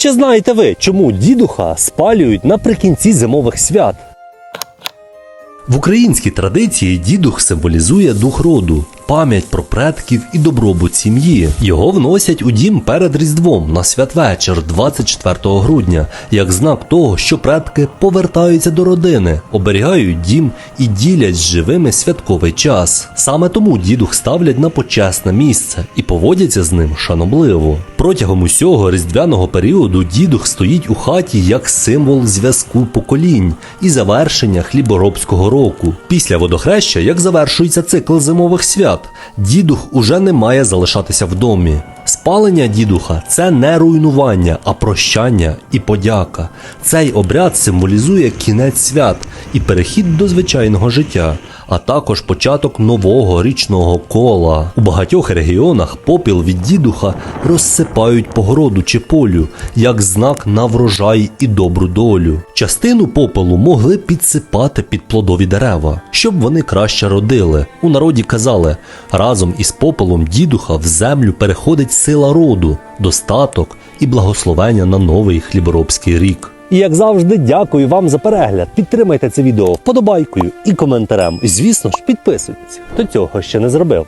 Чи знаєте ви, чому дідуха спалюють наприкінці зимових свят? В українській традиції дідух символізує дух роду, пам'ять про предків і добробут сім'ї. Його вносять у дім перед Різдвом на святвечір 24 грудня, як знак того, що предки повертаються до родини, оберігають дім і ділять з живими святковий час. Саме тому дідух ставлять на почесне місце і поводяться з ним шанобливо. Протягом усього різдвяного періоду дідух стоїть у хаті як символ зв'язку поколінь і завершення хліборобського року. Після водохреща, як завершується цикл зимових свят, дідух уже не має залишатися в домі. Спалення дідуха це не руйнування, а прощання і подяка. Цей обряд символізує кінець свят і перехід до звичайного життя, а також початок нового річного кола. У багатьох регіонах попіл від дідуха розсипають по городу чи полю, як знак на врожай і добру долю. Частину попелу могли підсипати під плодові дерева, щоб вони краще родили. У народі казали, разом із попелом дідуха в землю переходить сила роду, достаток і благословення на новий хліборобський рік. І як завжди, дякую вам за перегляд. Підтримайте це відео вподобайкою і коментарем. І, звісно ж, підписуйтесь, хто цього ще не зробив.